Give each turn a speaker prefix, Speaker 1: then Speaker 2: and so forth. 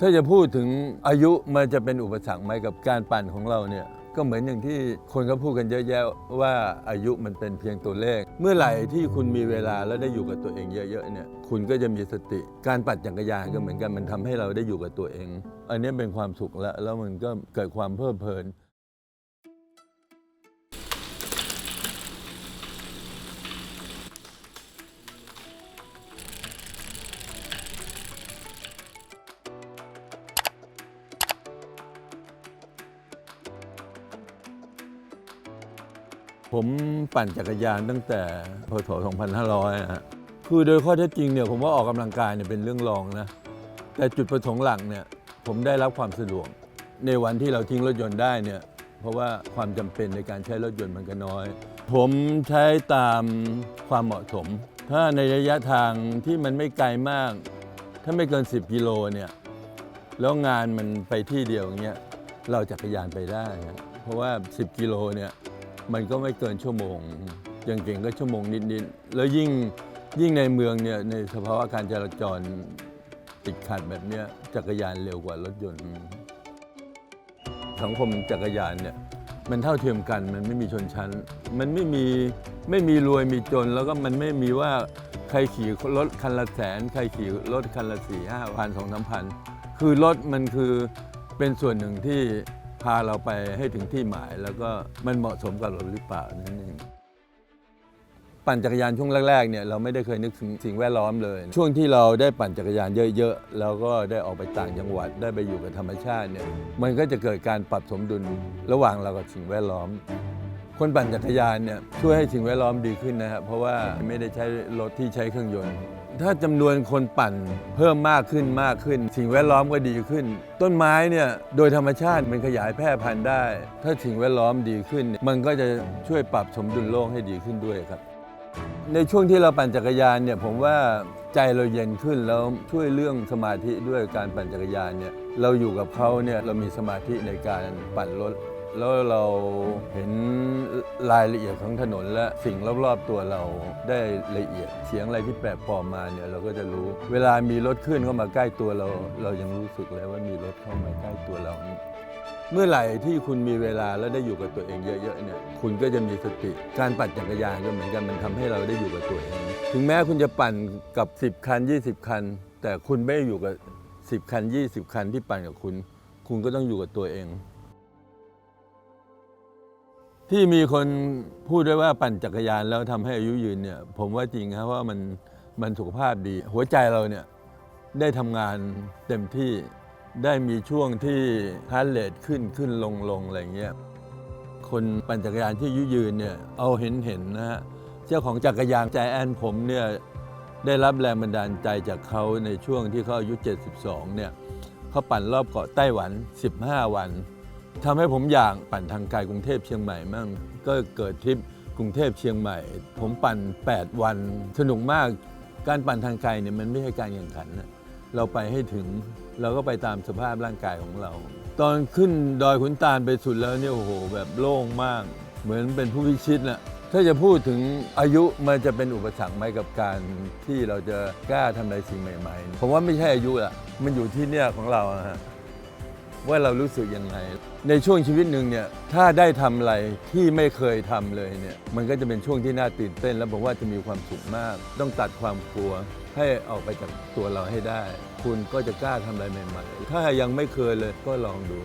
Speaker 1: ถ้าจะพูดถึงอายุมันจะเป็นอุปสรรคไหมกับการปั่นของเราเนี่ยก็เหมือนอย่างที่คนเขาพูดกันเยอะแยะว่าอายุมันเป็นเพียงตัวเลข เมื่อไหร่ที่คุณมีเวลาแล้วได้อยู่กับตัวเองเยอะๆเนี่ยคุณก็จะมีสติ การปั่นจักรยานก็เหมือนกันมันทำให้เราได้อยู่กับตัวเอง อันนี้เป็นความสุขแล้วแล้วมันก็เกิดความเพลิดเพลิน ผมปั่นจักรยานตั้งแต่พศ 2500 นะฮะ คือโดยข้อเท็จจริงเนี่ยผมว่าออกกำลังกายเนี่ยเป็นเรื่องรองนะ แต่จุดประสงค์หลักเนี่ยผมได้รับความสะดวก ในวันที่เราทิ้งรถยนต์ได้เนี่ยเพราะว่าความจำเป็นในการใช้รถยนต์มันก็น้อย ผมใช้ตามความเหมาะสม ถ้าในระยะทางที่มันไม่ไกลมาก ถ้าไม่เกิน 10 กิโลเนี่ยแล้วงานมันไปที่เดียวอย่างเงี้ยเราจักรยานไปได้นะเพราะว่า 10 กิโลเนี่ย มันก็ไม่เกินชั่วโมง อย่างเก่งก็ชั่วโมงนิดๆ แล้วยิ่งยิ่งในเมืองเนี่ยในสภาวะการจราจรติดขัดแบบเนี้ยจักรยานเร็วกว่ารถยนต์ สังคมจักรยานเนี่ยมันเท่าเทียมกันมันไม่มีชนชั้น มันไม่มีไม่มีรวยมีจน แล้วก็มันไม่มีว่าใครขี่รถคันละแสนใครขี่รถคันละสี่ห้าพันสองสามพันคือรถมันคือเป็นส่วนหนึ่งที่ พาเราไปให้ถึงที่หมาย แล้วก็มันเหมาะสมกับเราหรือเปล่านั่นเองปั่นจักรยานช่วงแรกๆเนี่ยเราไม่ได้เคยนึกถึงสิ่งแวดล้อมเลย ช่วงที่เราได้ปั่นจักรยานเยอะๆแล้วก็ได้ออกไปต่างจังหวัดได้ไปอยู่กับธรรมชาติเนี่ยมันก็จะเกิดการปรับสมดุลระหว่างเรากับสิ่งแวดล้อม คนปั่นจักรยานเนี่ยช่วยให้สิ่งแวดล้อมดีขึ้นนะครับเพราะว่าไม่ได้ใช้รถที่ใช้เครื่องยนต์ ถ้าจำนวนคนปั่นเพิ่มมากขึ้นมากขึ้น สิ่งแวดล้อมก็ดีขึ้น ต้นไม้เนี่ยโดยธรรมชาติมันขยายแพร่พันธุ์ได้ ถ้าสิ่งแวดล้อมดีขึ้น มันก็จะช่วยปรับสมดุลโลกให้ดีขึ้นด้วยครับ ในช่วงที่เราปั่นจักรยานเนี่ยผมว่าใจเราเย็นขึ้นแล้วช่วยเรื่องสมาธิด้วยการปั่นจักรยานเนี่ยเราอยู่กับเขาเนี่ยเรามีสมาธิในการปั่นรถ แล้วเราเห็นรายละเอียดของถนนและสิ่งรอบๆตัวเราได้ละเอียดเสียงอะไรที่แปลกปลอมมาเนี่ยเราก็จะรู้ เวลามีรถขึ้นเข้ามาใกล้ตัวเรา เรายังรู้สึกเลยว่ามีรถเข้ามาใกล้ตัวเราเมื่อไหร่ที่คุณมีเวลาแล้วได้อยู่กับตัวเองเยอะๆเนี่ยคุณก็จะมีสติ การปั่นจักรยานก็เหมือนกันมันทำให้เราได้อยู่กับตัวเอง ถึงแม้คุณจะปั่นกับ 10 คัน 20 คัน แต่คุณไม่ได้อยู่กับ 10 คัน 20 คันที่ปั่นกับคุณ คุณก็ต้องอยู่กับตัวเอง ที่มีคนพูดด้วยว่าปั่นจักรยานแล้วทำให้อายุยืนเนี่ยผมว่าจริงครับว่ามันมันสุขภาพดี หัวใจเราเนี่ยได้ทำงานเต็มที่ได้มีช่วงที่ฮาร์ดเรทขึ้นขึ้นลงลงอะไรเงี้ยคนปั่นจักรยานที่อายุยืนเนี่ยเอาเห็นเห็นนะฮะเจ้าของจักรยานใจแอนผมเนี่ยได้รับแรงบันดาลใจจากเขาในช่วงที่เขาอายุ 72เนี่ยเขาปั่นรอบเกาะไต้หวัน 15 วัน ทำให้ผมอยากปั่นทางไกลกรุงเทพเชียงใหม่มั่งก็เกิดทริปกรุงเทพเชียงใหม่ ผมปั่น 8 วันสนุกมากการปั่นทางไกลเนี่ยมันไม่ใช่การแข่งขันนะเราไปให้ถึงเราก็ไปตามสภาพร่างกายของเรา ตอนขึ้นดอยขุนตาลไปสุดแล้วเนี่ยโอ้โหแบบโล่งมาก เหมือนเป็นผู้พิชิตน่ะถ้าจะพูดถึงอายุมันจะเป็นอุปสรรคไหมกับการที่เราจะกล้าทำอะไรสิ่งใหม่ๆ ผมว่าไม่ใช่อายุอะมันอยู่ที่เนี่ยของเราอะฮะ ว่าเรารู้สึกยังไง ในช่วงชีวิตหนึ่งเนี่ยถ้าได้ทำอะไรที่ไม่เคยทำเลยเนี่ยมันก็จะเป็นช่วงที่น่าตื่นเต้น และผมว่าจะมีความสุขมาก ต้องตัดความกลัวให้ออกไปจากตัวเราให้ได้ คุณก็จะกล้าทำอะไรใหม่ ๆ ถ้ายังไม่เคยเลยก็ลองดู